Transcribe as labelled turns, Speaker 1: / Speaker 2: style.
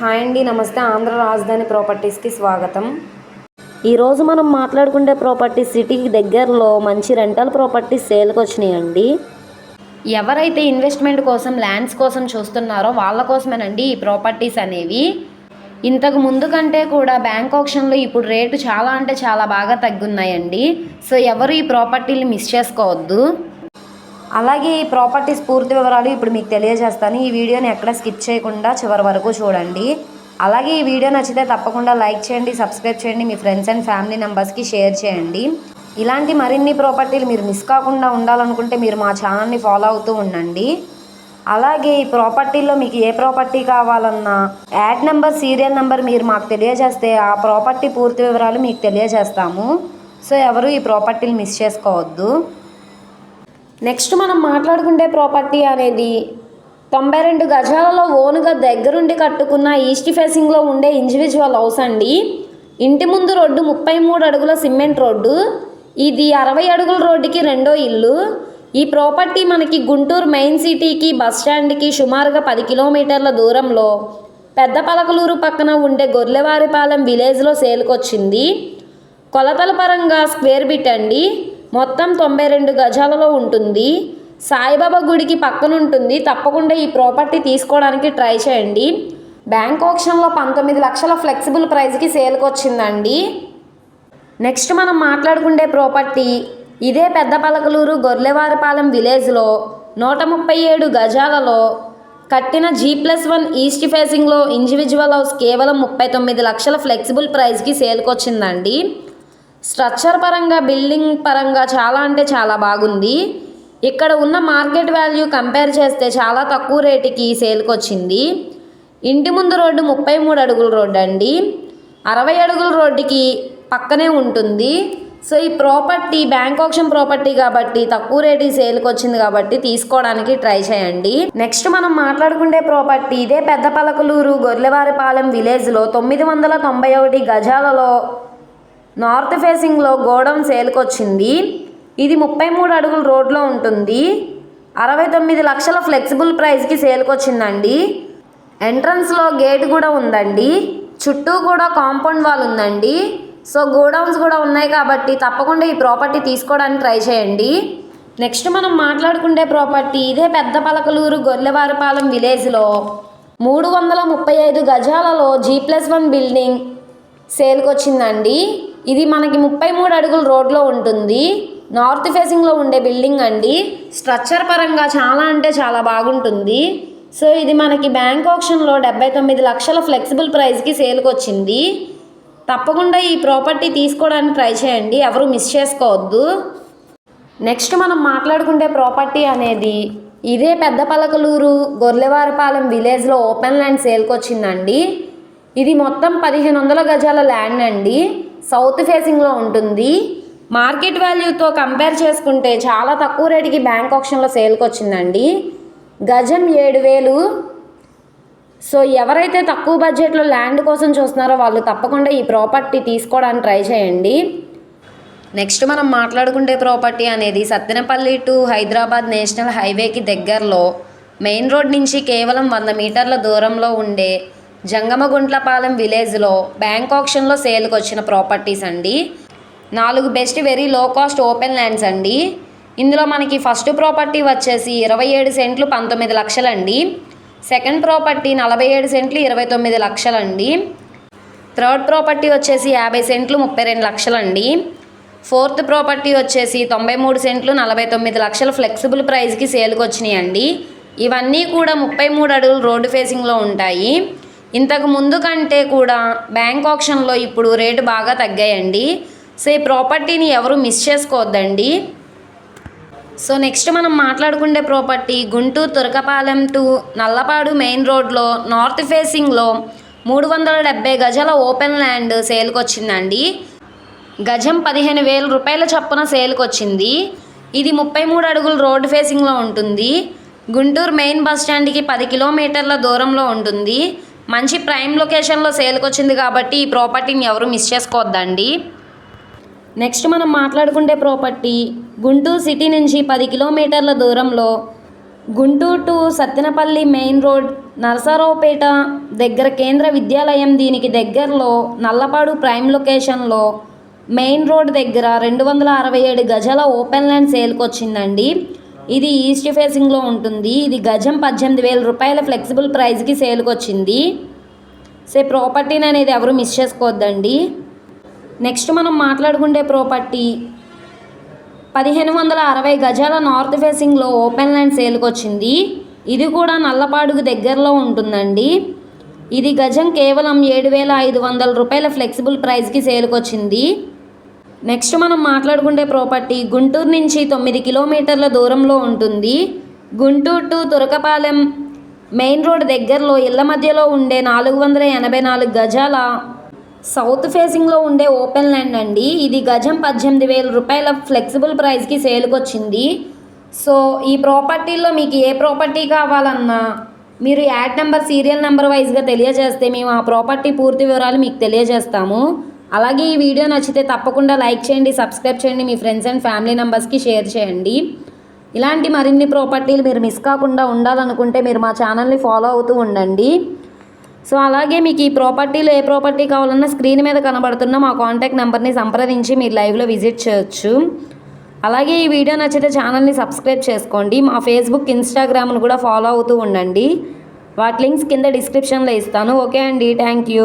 Speaker 1: Hi అండి నమస్తే. ఆంధ్ర రాజధాని ప్రాపర్టీస్కి స్వాగతం. ఈరోజు మనం మాట్లాడుకునే ప్రాపర్టీ సిటీకి దగ్గరలో మంచి రెంటల్ ప్రాపర్టీస్ సేల్కి వచ్చినాయండి. ఎవరైతే ఇన్వెస్ట్మెంట్ కోసం ల్యాండ్స్ కోసం చూస్తున్నారో వాళ్ళ కోసమేనండి ఈ ప్రాపర్టీస్ అనేవి. ఇంతకు ముందు కంటే కూడా బ్యాంక్ ఆప్షన్లో ఇప్పుడు రేటు చాలా అంటే చాలా బాగా తగ్గున్నాయండి. సో ఎవరు ఈ ప్రాపర్టీని మిస్ చేసుకోవద్దు. అలాగే ఈ ప్రాపర్టీస్ పూర్తి వివరాలు ఇప్పుడు మీకు తెలియజేస్తాను. ఈ వీడియోని ఎక్కడ స్కిప్ చేయకుండా చివరి వరకు చూడండి. అలాగే ఈ వీడియో నచ్చితే తప్పకుండా లైక్ చేయండి సబ్స్క్రైబ్ చేయండి మీ ఫ్రెండ్స్ అండ్ ఫ్యామిలీ మెంబర్స్కి షేర్ చేయండి. ఇలాంటి మరిన్ని ప్రాపర్టీలు మీరు మిస్ కాకుండా ఉండాలనుకుంటే మీరు మా ఛానల్ని ఫాలో అవుతూ ఉండండి. అలాగే ఈ ప్రాపర్టీలో మీకు ఏ ప్రాపర్టీ కావాలన్నా యాడ్ నెంబర్ సీరియల్ నెంబర్ మీరు మాకు తెలియజేస్తే ఆ ప్రాపర్టీ పూర్తి వివరాలు మీకు తెలియజేస్తాము. సో ఎవరు ఈ ప్రాపర్టీలు మిస్ చేసుకోవద్దు. నెక్స్ట్ మనం మాట్లాడుకుంటే ప్రాపర్టీ అనేది తొంభై రెండు గజాలలో ఓనుగా దగ్గరుండి కట్టుకున్న ఈస్ట్ ఫేసింగ్లో ఉండే ఇండివిజువల్ హౌస్ అండి. ఇంటి ముందు రోడ్డు ముప్పై మూడు అడుగుల సిమెంట్ రోడ్డు. ఇది అరవై అడుగుల రోడ్డుకి రెండో ఇల్లు. ఈ ప్రాపర్టీ మనకి గుంటూరు మెయిన్ సిటీకి బస్ స్టాండ్కి సుమారుగా పది కిలోమీటర్ల దూరంలో పెద్ద పలకలూరు పక్కన ఉండే గొర్రెవారిపాలెం విలేజ్లో సేల్కొచ్చింది. కొలతల పరంగా స్క్వేర్ బిట్ అండి. మొత్తం తొంభై రెండు గజాలలో ఉంటుంది. సాయిబాబా గుడికి పక్కన ఉంటుంది తప్పకుండా ఈ ప్రాపర్టీ తీసుకోవడానికి ట్రై చేయండి. బ్యాంక్ ఆప్షన్లో పంతొమ్మిది లక్షల ఫ్లెక్సిబుల్ ప్రైస్కి సేల్కి వచ్చిందండి నెక్స్ట్ మనం మాట్లాడుకుండే ప్రాపర్టీ ఇదే పెద్ద పలకలూరు గొర్లెవారిపాలెం విలేజ్లో నూట ముప్పై ఏడు గజాలలో కట్టిన జీ ప్లస్ వన్ ఈస్ట్ ఫేసింగ్లో ఇండివిజువల్ హౌస్ కేవలం ముప్పై తొమ్మిది లక్షల ఫ్లెక్సిబుల్ ప్రైస్కి సేల్కి వచ్చిందండి స్ట్రక్చర్ పరంగా బిల్డింగ్ పరంగా చాలా అంటే చాలా బాగుంది. ఇక్కడ ఉన్న మార్కెట్ వాల్యూ కంపేర్ చేస్తే చాలా తక్కువ రేటుకి సేల్కి వచ్చింది. ఇంటి ముందు రోడ్డు ముప్పై మూడు అడుగుల రోడ్డు అండి. అరవై అడుగుల రోడ్డుకి పక్కనే ఉంటుంది. సో ఈ ప్రాపర్టీ బ్యాంక్ ఆప్షన్ ప్రాపర్టీ కాబట్టి తక్కువ రేటుకి సేల్కి వచ్చింది కాబట్టి తీసుకోవడానికి ట్రై చేయండి. నెక్స్ట్ మనం మాట్లాడుకునే ప్రాపర్టీ ఇదే పెద్ద పలకలూరు గొర్రెవారిపాలెం విలేజ్లో తొమ్మిది వందల తొంభై ఒకటి గజాలలో నార్త్ ఫేసింగ్లో గోడౌన్ సేల్కొచ్చింది. ఇది ముప్పై మూడు అడుగుల రోడ్లో ఉంటుంది. అరవై తొమ్మిది లక్షల ఫ్లెక్సిబుల్ ప్రైస్కి సేల్కొచ్చిందండి. ఎంట్రన్స్లో గేట్ కూడా ఉందండి. చుట్టూ కూడా కాంపౌండ్ వాల్ ఉందండి. సో గోడౌన్స్ కూడా ఉన్నాయి కాబట్టి తప్పకుండా ఈ ప్రాపర్టీ తీసుకోవడానికి ట్రై చేయండి. నెక్స్ట్ మనం మాట్లాడుకునే ప్రాపర్టీ ఇదే పెద్ద పలకలూరు గొల్లవారిపాలెం విలేజ్లో. మూడు వందల ముప్పై ఐదు గజాలలో జీ ప్లస్ వన్ బిల్డింగ్ సేల్కొచ్చిందండి. ఇది మనకి ముప్పై మూడు అడుగుల రోడ్లో ఉంటుంది. నార్త్ ఫేసింగ్లో ఉండే బిల్డింగ్ అండి. స్ట్రక్చర్ పరంగా చాలా అంటే చాలా బాగుంటుంది. సో ఇది మనకి బ్యాంక్ ఆప్షన్లో డెబ్బై తొమ్మిది లక్షల ఫ్లెక్సిబుల్ ప్రైస్కి సేల్కి వచ్చింది. తప్పకుండా ఈ ప్రాపర్టీ తీసుకోవడానికి ట్రై చేయండి. ఎవరు మిస్ చేసుకోవద్దు. నెక్స్ట్ మనం మాట్లాడుకుంటే ప్రాపర్టీ అనేది ఇదే పెద్ద పలకలూరు గొర్లెవారపాలెం విలేజ్లో ఓపెన్ ల్యాండ్ సేల్కి వచ్చిందండి. ఇది మొత్తం పదిహేను వందల గజాల ల్యాండ్ అండి. సౌత్ ఫేసింగ్లో ఉంటుంది. మార్కెట్ వాల్యూతో కంపేర్ చేసుకుంటే చాలా తక్కువ రేటుకి బ్యాంక్ ఆప్షన్లో సేల్కి వచ్చిందండి. గజం ఏడు వేలు. సో ఎవరైతే తక్కువ బడ్జెట్లో ల్యాండ్ కోసం చూస్తున్నారో వాళ్ళు తప్పకుండా ఈ ప్రాపర్టీ తీసుకోవడానికి ట్రై చేయండి. నెక్స్ట్ మనం మాట్లాడుకుంటే ప్రాపర్టీ అనేది సత్తెనపల్లి టు హైదరాబాద్ నేషనల్ హైవేకి దగ్గరలో మెయిన్ రోడ్ నుంచి కేవలం వంద మీటర్ల దూరంలో ఉండే జంగమగుంట్లపాలెం విలేజ్లో బ్యాంక్ ఆప్షన్లో సేల్కి వచ్చిన ప్రాపర్టీస్ అండి. నాలుగు best very low cost open lands అండి. ఇందులో మనకి ఫస్ట్ ప్రాపర్టీ వచ్చేసి ఇరవై ఏడు సెంట్లు పంతొమ్మిది లక్షలండి. సెకండ్ ప్రాపర్టీ నలభై ఏడు సెంట్లు ఇరవై తొమ్మిది లక్షలండి. థర్డ్ ప్రాపర్టీ వచ్చేసి యాభై సెంట్లు ముప్పై రెండు లక్షలండి. ఫోర్త్ ప్రాపర్టీ వచ్చేసి తొంభై మూడు సెంట్లు నలభై తొమ్మిది లక్షలు ఫ్లెక్సిబుల్ ప్రైస్కి సేల్కి వచ్చినాయండి ఇవన్నీ కూడా ముప్పై మూడు అడుగులు రోడ్డు ఫేసింగ్లో ఉంటాయి. ఇంతకు ముందు కంటే కూడా బ్యాంక్ ఆప్షన్లో ఇప్పుడు రేటు బాగా తగ్గాయండి. సో ఈ ప్రాపర్టీని ఎవరు మిస్ చేసుకోవద్దండి. సో నెక్స్ట్ మనం మాట్లాడుకునే property Guntur Turakapalem to Nallapadu main రోడ్లో నార్త్ ఫేసింగ్లో మూడు వందల డెబ్బై గజాల ఓపెన్ ల్యాండ్ సేల్కి వచ్చిందండి గజం పదిహేను వేల రూపాయల చొప్పున సేల్కి వచ్చింది ఇది ముప్పై మూడు అడుగుల రోడ్ ఫేసింగ్లో ఉంటుంది. గుంటూరు మెయిన్ బస్ స్టాండ్కి పది కిలోమీటర్ల దూరంలో ఉంటుంది. మంచి ప్రైమ్ లొకేషన్లో సేల్కి వచ్చింది కాబట్టి ఈ ప్రాపర్టీని ఎవరు మిస్ చేసుకోవద్దండి. నెక్స్ట్ మనం మాట్లాడుకుంటే ప్రాపర్టీ గుంటూరు సిటీ నుంచి పది కిలోమీటర్ల దూరంలో Guntur to Sattenapalli main road Narasaraopet దగ్గర కేంద్ర విద్యాలయం దీనికి దగ్గరలో నల్లపాడు ప్రైమ్ లొకేషన్లో మెయిన్ రోడ్ దగ్గర రెండు వందల అరవై ఏడు గజాల ఓపెన్ ల్యాండ్ సేల్కి వచ్చిందండి. ఇది ఈస్ట్ ఫేసింగ్లో ఉంటుంది. ఇది గజం పద్దెనిమిది వేల రూపాయల ఫ్లెక్సిబుల్ ప్రైస్కి సేల్కి వచ్చింది. సే ప్రాపర్టీని అనేది ఎవరు మిస్ చేసుకోవద్దండి. నెక్స్ట్ మనం మాట్లాడుకుంటే ప్రాపర్టీ పదిహేను వందల అరవై గజాల నార్త్ ఫేసింగ్లో ఓపెన్ ల్యాండ్ సేల్కి వచ్చింది. ఇది కూడా నల్లపాడుకు దగ్గరలో ఉంటుందండి. ఇది గజం కేవలం ఏడు వేల ఐదు వందల రూపాయల ఫ్లెక్సిబుల్ ప్రైస్కి సేల్కి వచ్చింది. నెక్స్ట్ మనం మాట్లాడుకుంటే ప్రాపర్టీ గుంటూరు నుంచి తొమ్మిది కిలోమీటర్ల దూరంలో ఉంటుంది. Guntur to Turakapalem main road దగ్గరలో ఇళ్ళ మధ్యలో ఉండే నాలుగు వందల ఎనభై నాలుగు గజాల సౌత్ ఫేసింగ్లో ఉండే ఓపెన్ ల్యాండ్ అండి. ఇది గజం పద్దెనిమిది వేల రూపాయల ఫ్లెక్సిబుల్ ప్రైస్కి సేల్కి వచ్చింది సో ఈ ప్రాపర్టీలో మీకు ఏ ప్రాపర్టీ కావాలన్నా మీరు యాడ్ నెంబర్ సీరియల్ నెంబర్ వైజ్గా తెలియజేస్తే మేము ఆ ప్రాపర్టీ పూర్తి వివరాలు మీకు తెలియజేస్తాము. అలాగే ఈ వీడియో నచ్చితే తప్పకుండా లైక్ చేయండి సబ్స్క్రైబ్ చేయండి మీ ఫ్రెండ్స్ అండ్ ఫ్యామిలీ మెంబర్స్కి షేర్ చేయండి. ఇలాంటి మరిన్ని ప్రాపర్టీలు మీరు మిస్ కాకుండా ఉండాలనుకుంటే మీరు మా ఛానల్ని ఫాలో అవుతూ ఉండండి. సో అలాగే మీకు ఈ ప్రాపర్టీలో ఏ ప్రాపర్టీ కావాలన్నా స్క్రీన్ మీద కనబడుతున్న మా కాంటాక్ట్ నెంబర్ని సంప్రదించి మీరు లైవ్లో విజిట్ చేయొచ్చు. అలాగే ఈ వీడియో నచ్చితే ఛానల్ని సబ్స్క్రైబ్ చేసుకోండి. మా ఫేస్బుక్ ఇన్స్టాగ్రామ్ను కూడా ఫాలో అవుతూ ఉండండి. వాటి లింక్స్ కింద డిస్క్రిప్షన్లో ఇస్తాను. ఓకే అండి. Thank you.